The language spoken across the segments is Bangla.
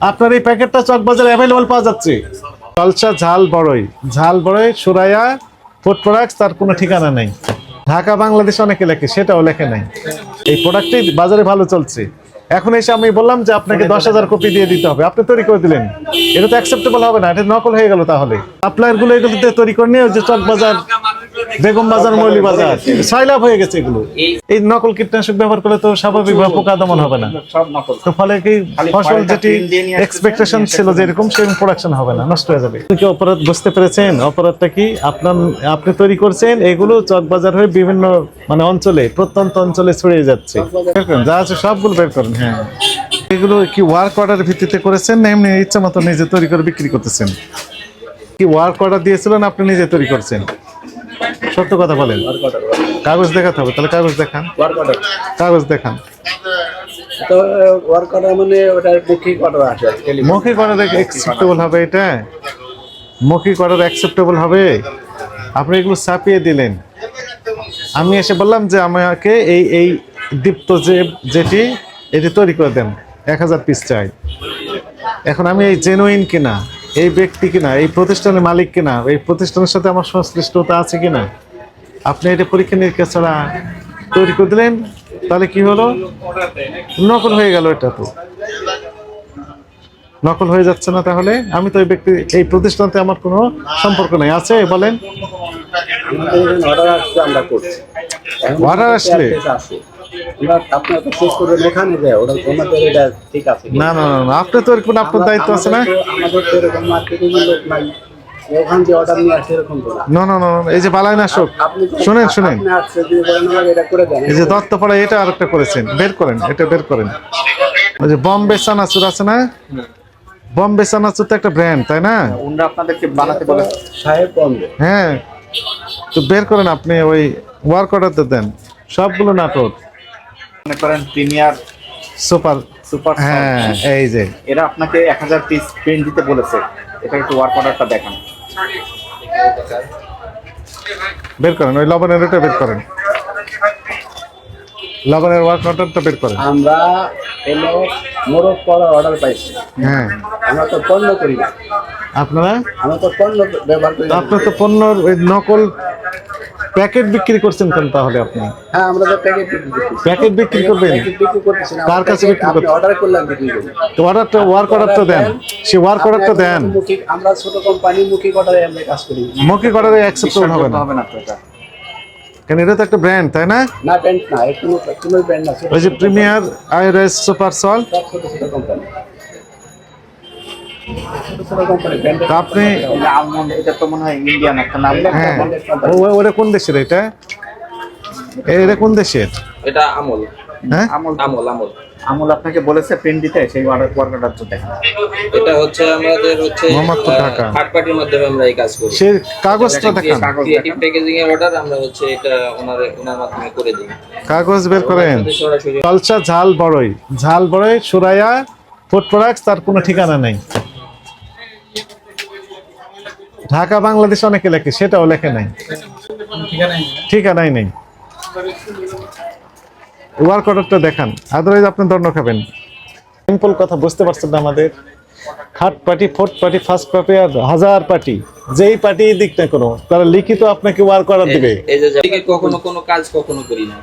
আপনার এই প্যাকেটটা চকবাজারে অ্যাভেলেবল পাওয়া যাচ্ছে। জলসা ঝাল বড়ই। ঝাল বড়ই সুরাইয়া ফুড প্রোডাক্টস তার কোনো ঠিকানা নেই। ঢাকা বাংলাদেশ অনেকে লেখে সেটাও লেখে নাই। এই প্রোডাক্টটি বাজারে ভালো চলছে। এখন এসে আমি বললাম যে আপনাকে দশ হাজার কপি দিয়ে দিতে হবে। আপনি তৈরি করে দিলেন। এটা তো অ্যাকসেপ্টেবল হবে না এটা নকল হয়ে গেল তাহলে। সাপ্লায়ারগুলো এগুলো দিয়ে তৈরি করে নিয়ে যে চক বাজার বেগম বাজার মৌলি বাজার। সাইলাভ হয়ে গেছে এগুলো। এই নকল কীটনাশক ব্যবহার করলে তো স্বাভাবিকভাবে পোকা দমন হবে না। তো ফলে কি ফসল যেটি এক্সপেকটেশন ছিল যেরকম সেরকম প্রোডাকশন হবে না নষ্ট হয়ে যাবে। কি অপরাধ বুঝতে পেরেছেন? অপরাধটা কি আপনার আপনি তৈরি করছেন? এগুলো চকবাজার হয়ে বিভিন্ন মানে অঞ্চলে প্রত্যন্ত অঞ্চলে ছড়িয়ে যাচ্ছে। যা আছে সবগুলো বের করেন হ্যাঁ। এগুলো কি ওয়ার্ক অর্ডার ভিত্তিতে করেছেন না এমনি ইচ্ছা মতো নিজে তৈরি করে বিক্রি করতেছেন? কি ওয়ার্ক অর্ডার দিয়েছিলেন আপনি নিজে তৈরি করছেন? সত্য কথা বলেন। কাগজ দেখাতে হবে তাহলে কাগজ দেখান। কাগজ দেখান। তো ওয়ার্ক অর্ডার মানে ওটা মৌখিক অর্ডার আসে টেলিফোন মৌখিক অর্ডার অ্যাকসেপ্টেবল হবে এটা? মৌখিক অর্ডার অ্যাকসেপ্টেবল হবে? আপনি এগুলো ছাপিয়ে দিলেন। আমি এসে বললাম যে আমাকে এই এই দীপ্ত যে যেটি এটি তৈরি করে দেন। এক হাজার পিস চাই। এখন আমি এই জেনুইন কিনা এই ব্যক্তি কিনা এই প্রতিষ্ঠানের মালিক কিনা এই প্রতিষ্ঠানের সাথে আমার সংশ্লিষ্টতা আছে কিনা? আপনি এটা পরীক্ষা নিরীক্ষা ছাড়া তৈরি করে দিলেন তাহলে কি হলো নকল হয়ে গেল এটা তো নকল হয়ে যাচ্ছে না তাহলে আমি তো এই ব্যক্তি এই প্রতিষ্ঠানতে আমার কোনো সম্পর্ক নেই আছে বলেন আসলে? আপনার কিনা। না না না তো আপনার দায়িত্ব আছে না ওখান যে অর্ডার নিয়ে আসে এরকম না না না এই যে বালাই নাশক। আপনি শুনেন শুনেন। এই যে দত্তপাড়া এটা আরেকটা করেছেন। বের করেন এটা বের করেন। ওই যে বম্বে চানাচুর আছে না? বম্বে চানাচুর তো একটা ব্র্যান্ড তাই না? ওনারা আপনাদেরকে বানাতে বলেছে সাহেব বন্ধ হ্যাঁ। তো বের করেন আপনি ওই ওয়ার্ক অর্ডারতে দেন। সবগুলো নাটক। মনে করেন প্রিমিয়ার সুপার সুপার হ্যাঁ এই যে। এরা আপনাকে এক হাজার পিস প্রিন্ট দিতে বলেছে। এটা একটু ওয়ার্ক অর্ডারটা দেখান। বের করেন ওই লবণের ওটা বের করেন। লবণের ওয়ার্ক অর্ডারটা বের করেন। আমরা এলো মোরগ করার অর্ডার পাইছি। হ্যাঁ। আমরা তো পণ্য করি না। আপনারা? আমরা তো পণ্য ব্যবহার করি আপনার তো পণ্য নকল প্যাকেট বিক্রি করছেন কেন তাহলে আপনি? হ্যাঁ আমরা তো প্যাকেট বিক্রি প্যাকেট বিক্রি করবেন? কার কাছে বিক্রি আপনি করতেছেন? অর্ডার করলেন বিক্রি করি তো অর্ডারটা ওয়ার্ক অর্ডারটা দেন। সে ওয়ার্ক অর্ডারটা দেন। আমরা ছোট কোম্পানি মুখিক অর্ডারে আমরা কাজ করি। মৌখিক অর্ডারে অ্যাকসেপ্টেবল হবে না। হবে না তো এটা। তো একটা ব্র্যান্ড তাই না? না প্যান্ট না একটু কোনো ব্র্যান্ড না ওই যে প্রিমিয়ার আইরাইস সুপার সল্ট ছোট ছোট কোম্পানি ছোট ছোট কোম্পানি ব্র্যান্ড তা আপনি এটা তো মনে হয় ইন্ডিয়ান একটা নাম। হ্যাঁ। ওটা কোন দেশের এটা? এটা কোন দেশের? এটা আমল। হ্যাঁ? আমল। আমল আমল। আমল আপনাকে বলেছে প্রিন্ট দিতে সেই ওয়ার্ক ওয়ার্ক অর্ডারটা এটা হচ্ছে আমাদের হচ্ছে মোহাম্মদপুর, ঢাকা। থার্ড পার্টির মাধ্যমে আমরা এই কাজ করি। সে কাগজটা দেখান। কাগজ ক্রিয়েটিভ প্যাকেজিং এর অর্ডার আমরা হচ্ছে এটা ওনার ওনার মাধ্যমে করে দিই। কাগজ বের করেন। ঝাল বড়ই ঝাল বড়ই সুরাইয়া ফুড প্রোডাক্টস তার কোনো ঠিকানা নেই। ঢাকা বাংলাদেশ অনেকে লেখে সেটাও লেখে নাই। ঠিকানাই নেই। ওয়ার্ক অর্ডারটা দেখান। আদারওয়াইজ আপনি দণ্ড খাবেন। সিম্পল কথা বুঝতে পারছেন না আমাদের। Third party fourth party first party আর হাজার পার্টি যেই পার্টি দিক না কোনো তারা লিখিত আপনাকে ওয়ার্ক অর্ডার দিবে। এই যে কখনো কোনো কাজ কখনো করি না।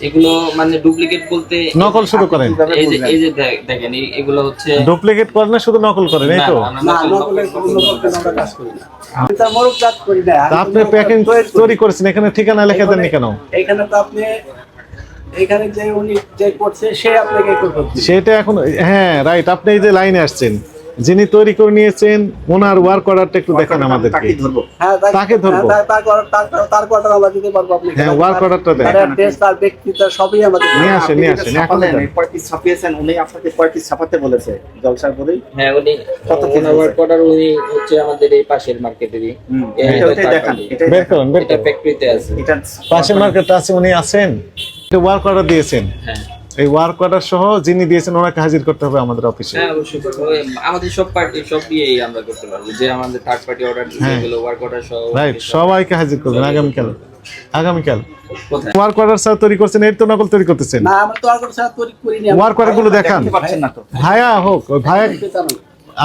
এগুলো মানে ডুপ্লিকেট বলতে নকল শুরু করেন। এই যে এই যে দেখেন এগুলো হচ্ছে ডুপ্লিকেট করেন না শুধু নকল করেন এই তো? না নকল- নকলের কোনো আমরা কাজ করি না। আপনি প্যাকিং তৈরি করেছেন এখানে ঠিকানা লিখে দেননি কেন? এখানে তো আপনি এখানে যে উনি যে করছে সে আপনাকে সেটা এখন হ্যাঁ রাইট আপনি এই যে লাইনে আসছেন। যিনি তৈরি করে নিয়েছেন ওনার ওয়ার্ক অর্ডারটা একটু দেখান আমাদেরকে। হ্যাঁ তাকে ধরবো। হ্যাঁ, তার- আমরা দিতে পারব আপনি হ্যাঁ, দেন। তার ব্যক্তিত্ব সবই আমাদের নিয়ে আসেন নিয়ে আসেন এখন কয় ছাপিয়েছেন? উনি আপনাকে piece ছাপাতে বলেছে? জলসার বলেই হ্যাঁ উনি কত? ওয়ার্ক অর্ডার উনি হচ্ছে আমাদের এই পাশের মার্কেটেরই। এটা দেখান বের করুন এটা ফ্যাক্টরিতে আছে। এটা পাশের মার্কেট আছে উনি আছেন। ওয়ার্ক অর্ডার দিয়েছেন। হ্যাঁ। এই ওয়ার্ক অর্ডার সহ যিনি দিয়েছেন ওনাকে হাজির করতে হবে আমাদের অফিসে। হ্যাঁ অবশ্যই করব। আমাদের সব পার্টি সব দিয়েই আমরা করতে পারব। যে আমাদের থার্ড পার্টি অর্ডার দিতে হ্যাঁ। গেলো ওয়ার্ক অর্ডার সহ রাইট সবাইকে হাজির করবেন আগামীকাল। আগামীকাল। কোথায়? ওয়ার্ক অর্ডার স্যার তৈরি করছেন এর তো নকল তৈরি করতেছেন। না আমরা তো আর কোনো ছাড়া তৈরি করিনি আমরা। ওয়ার্ক অর্ডারগুলো দেখান। দেখতে পাচ্ছেন না তো। ভায়া হোক ওই ভায়া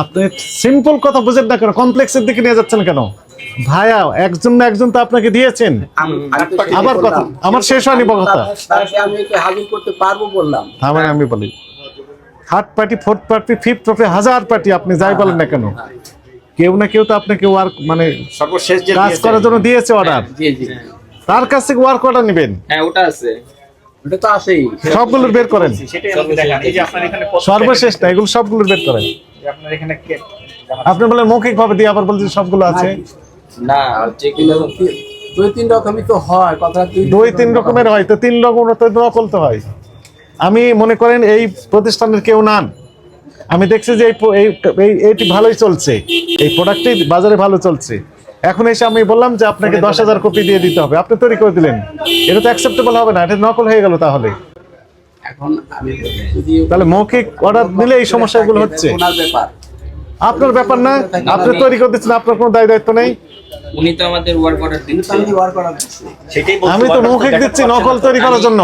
আপনি সিম্পল কথা বুঝেন না কেন কমপ্লেক্সের দিকে নিয়ে যাচ্ছেন কেন? ভায়া একজন না একজন তো আপনাকে দিয়েছেন। আমি- আমি তো সেটাই আবার কথা আমার শেষ হয়নি কথা। আমি করতে পারব বললাম? আমার আমি বলি third party fourth party fifth party হাজার পার্টি আপনি যাই বলেন না কেন। কেউ না কেউ তো আপনাকে ওয়ার্ক মানে সর্বশেষ যে কাজ করার জন্য দিয়েছে অর্ডার জি জি। তার কাছ থেকে ওয়ার্ক অর্ডার নেবেন। হ্যাঁ ওটা আছে। ওটা তো আছেই। সবগুলোর বের করেন। সেটাই আমাকে দেখান এই যে আপনার এখানে সর্বশেষ না এগুলো সবগুলোর বের করেন। আপনার এখানে কে- আপনি বলেন মৌখিক ভাবে দিয়ে আবার বলছেন সবগুলো আছে। না দুই তিন রকমই তো হয় কথা দুই তিন রকমের হয় তো তিন রকম তো নকল তো হয়। আমি মনে করেন এই প্রতিষ্ঠানের কেউ নান। আমি দেখছি যে এই এইটি ভালোই চলছে। এই প্রোডাক্টটি বাজারে ভালো চলছে। এখন এসে আমি বললাম যে আপনাকে দশ হাজার কপি দিয়ে দিতে হবে। আপনি তৈরি করে দিলেন। এটা তো অ্যাকসেপ্টেবল হবে না। এটা নকল হয়ে গেল তাহলে। এখন আমি তাহলে মৌখিক অর্ডার দিলে এই সমস্যাগুলো হচ্ছে। আপনার ব্যাপার না। আপনি তৈরি করে দিচ্ছেন আপনার কোনো দায় দায়িত্ব নেই। উনি তো আমাদের ওয়ার্ক অর্ডার দিচ্ছেন দিচ্ছে আমি ওয়ার্ক করা দিচ্ছি। সেটাই বলছি, আমি তো মৌখিক দিচ্ছি নকল তৈরি করার জন্য।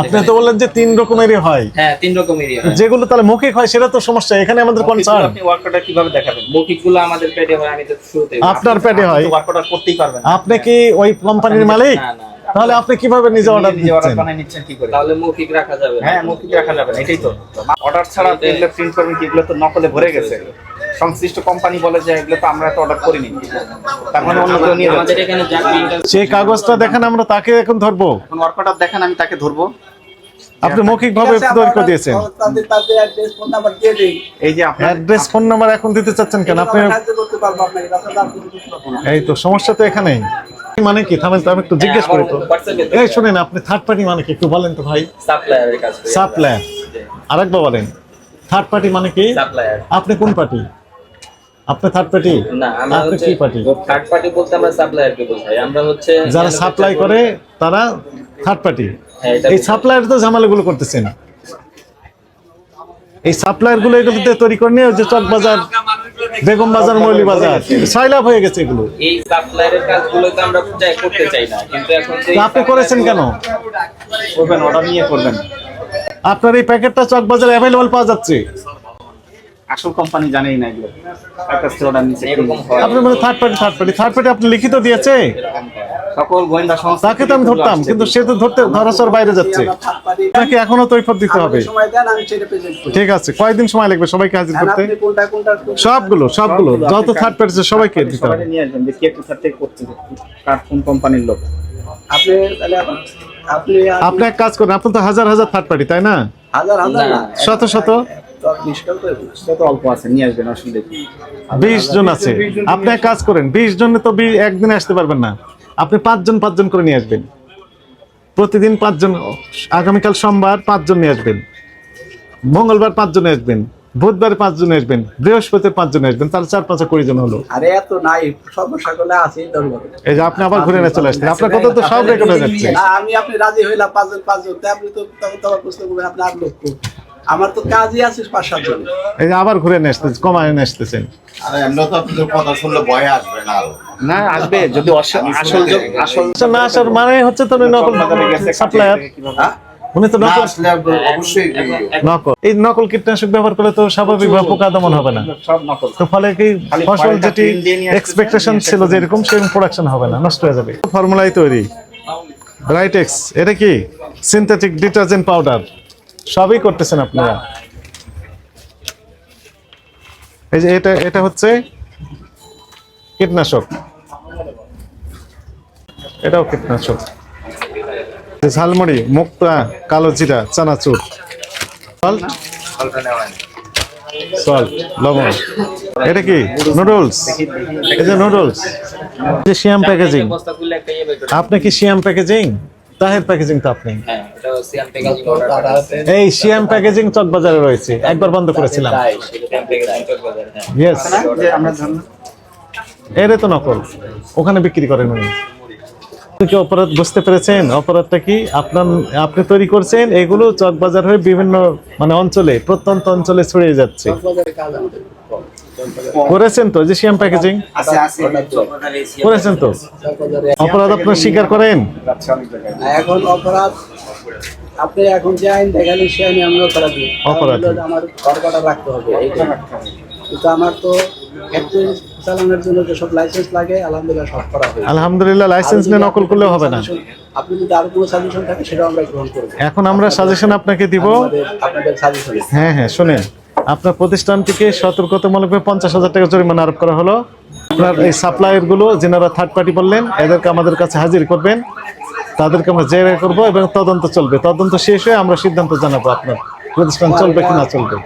আপনি তো বললেন যে তিন রকমেরই হয়। হ্যাঁ তিন রকমেরই হয়। যেগুলো তাহলে মৌখিক হয় সেটা তো সমস্যা। এখানে আমাদের কনসার্ন আপনি ওয়ার্ক অর্ডার কীভাবে দেখাবেন? মৌখিকগুলো আমাদের পেটে হয় আমি তো শুরুতে আপনার পেটে হয়। ওয়ার্ক অর্ডার করতেই পারবেন আপনি কি ওই কোম্পানির মালিক? না না তাহলে আপনি কীভাবে নিজে অর্ডার নিজে অর্ডার বানাই নিচ্ছেন কি করে? তাহলে মৌখিক রাখা যাবে হ্যাঁ মৌখিক রাখা যাবে না এটাই তো। অর্ডার ছাড়া এগুলো প্রিন্ট করবেন কি এগুলো তো নকলে ভরে গেছে। সংশ্লিষ্ট কোম্পানি বলে যে এগুলো তো আমরা তো অর্ডার করিনি। তার মানে অন্য কেউ নিয়ে আমাদের যাচ্ছে এখানে যা সেই কাগজটা দেখেন আমরা তাকে এখন ধরবো। এখন অর্ডার দেখেন আমি তাকে ধরবো। আপনি মৌখিক ভাবে তৈরি দিয়েছেন। তাদের তাদের অ্যাড্রেস ফোন নাম্বার এই যে আপনার অ্যাড্রেস ফোন নাম্বার এখন দিতে চাচ্ছেন কেন? আপনি আর এই তো সমস্যা তো এখানেই। মানে কি? থামেন আমি একটু জিজ্ঞেস করি তো। এই শুনেন আপনি থার্ড পার্টি মানে কি? একটু বলেন তো ভাই। সাপ্লায়ারের কাজ সাপ্লায়ার আরেকবার বলেন। থার্ড পার্টি মানে কি? সাপ্লায়ার আপনি কোন পার্টি আপনি থার্ড পার্টি না আমরা হচ্ছে কি পার্টি থার্ড পার্টি বলতে আমরা সাপ্লায়ারকে বোঝাই। আমরা হচ্ছে যারা সাপ্লাই করে তারা থার্ড পার্টি হ্যাঁ, এই সাপ্লায়ার তো ঝামেলাগুলো করতেছেন। এই সাপ্লায়ারগুলো এগুলো দিয়ে তৈরি করে নিয়ে ওই যে চক বাজার বেগম বাজার মৌলি বাজার সাইলাভ হয়ে গেছে এগুলো। এই সাপ্লায়ারের কাজগুলো তো আমরা চাই করতে চাই না কিন্তু এখন যে আপনি করেছেন কেন? করবেন অর্ডার নিয়ে করবেন। আপনার এই প্যাকেটটা চক বাজারে অ্যাভেলেবল পাওয়া যাচ্ছে। আসল কোম্পানি জানেই না এগুলো। তার কাছ থেকে এরকম আপনি মানে third party third party third party আপনি লিখিত দিয়েছে? সকল গোয়েন্দা সংস্থা তাকে তো আমি ধরতাম কিন্তু সে তো ধরতে ধরাসর বাইরে যাচ্ছে। আপনাকে এখনও তৈফত দিতে হবে। আমাকে সময় দেন আমি সেটা প্রেজেন্ট করি। ঠিক আছে কয়দিন সময় লাগবে সবাইকে হাজির করতে? আপনি কোনটা কোনটা সবগুলো সবগুলো যত থার্ড পার্টি সবাইকে দিতে হবে। নিয়ে আসবেন যে কে কোথা থেকে করছে কার কোন কোম্পানির লোক? আপনি তাহলে আপনি আপনি এক কাজ করেন আপনি তো হাজার হাজার থার্ড পার্টি তাই না? হাজার হাজার না শত শত? বিশ জন আছে। আপনি এক কাজ করেন বিশ জনে তো একদিনে আসতে পারবেন না। আপনি পাঁচজন পাঁচজন করে নিয়ে আসবেন। প্রতিদিন পাঁচজন আগামীকাল সোমবার পাঁচজন নিয়ে আসবেন। মঙ্গলবার পাঁচজন আসবেন। বুধবার পাঁচজন আসবেন। বৃহস্পতিবার পাঁচজন আসবেন। তাহলে চার পাঁচে কুড়ি জন হলো। আরে এত নাই। সমস্যা করলে আছে এই যে আপনি আবার ঘুরে না চলে আসছেন। আপনার কথা তো সব রেকর্ড হয়ে যাচ্ছে। আমি আপনি রাজি হইলাম পাঁচজন পাঁচজন। আপনি তো তখন তো আবার প্রশ্ন করবেন আপনি লোক কো- আমার তো কাজই আছে পাঁচ সাতজন এই যে আবার ঘুরে নিয়ে আসতেছেন কমায় নিয়ে আসতেছেন। আরে আমরা তো আপনাদের কথা শুনলে ভয় আসবে না না আসবে যদি আসল আসল যোগ- আসল আচ্ছা, না আসার মানে হচ্ছে তো নকল সাপ্লায়ার উনি তো নকল অবশ্যই নকল। এই নকল কীটনাশক ব্যবহার করলে তো স্বাভাবিকভাবে পোকা দমন হবে না। সব নকল। তো ফলে কি ফসল যেটি এক্সপেকটেশন ছিল যেরকম সেরকম প্রোডাকশন হবে না নষ্ট হয়ে যাবে। ফর্মুলাই তৈরি। রাইটেক্স এটা কি? সিনথেটিক ডিটারজেন্ট পাউডার সবই করতেছেন আপনারা? এই যে এটা এটা হচ্ছে কীটনাশক। এটাও কীটনাশক। ঝালমুড়ি, মুক্তা, কালো জিরা, চানাচুর। সল্ট সল্ট লবণ। এটা কি? নুডলস? এই যে নুডলস। যে প্যাকেজিং। আপনি কি শিয়াম প্যাকেজিং? তাহের প্যাকেজিং তো আপনি। হ্যাঁ এটা প্যাকেজিং অর্ডার এই শিয়াম প্যাকেজিং চকবাজারে রয়েছে একবার বন্ধ করেছিলাম। সিয়াম প্যাকেজিং চকবাজার হ্যাঁ। ইয়েস যে এরে তো নকল। ওখানে বিক্রি করেন উনি। আপনি কি অপরাধ বুঝতে পেরেছেন? অপরাধটা কি? আপনার আপনি তৈরি করছেন এগুলো চকবাজার হয়ে বিভিন্ন মানে অঞ্চলে প্রত্যন্ত অঞ্চলে ছড়িয়ে যাচ্ছে। করেছেন তো যে শিয়াম প্যাকেজিং আছে, আছে। করেছেন তো? অপরাধ আপনার স্বীকার করেন? এখন অপরাধ আপনি এখন যে আইন দেখালেন সে আইনে আমি অপরাধী। অপরাধী। আমার ঘর কাটা রাখতে হবে কিন্তু আমার তো চালানোর জন্য যেসব লাইসেন্স লাগে আলহামদুলিল্লাহ সব করা আলহামদুলিল্লাহ লাইসেন্স নিয়ে নকল করলেও হবে না। আপনি যদি আরও কোনো সাজেশন থাকে সেটাও আমরা গ্রহণ করব। এখন আমরা সাজেশন আপনাকে দিব। আপনাদের সাজেশন হ্যাঁ হ্যাঁ শুনেন। আপনার প্রতিষ্ঠানটিকে সতর্কতামূলকভাবে পঞ্চাশ হাজার টাকা জরিমানা আরোপ করা হলো। আপনার এই সাপ্লায়ারগুলো যেনারা থার্ড পার্টি বললেন, এদেরকে আমাদের কাছে হাজির করবেন। তাদেরকে আমরা জেরা করব এবং তদন্ত চলবে। তদন্ত শেষ হয়ে আমরা সিদ্ধান্ত জানাব আপনার প্রতিষ্ঠান চলবে কি না চলবে।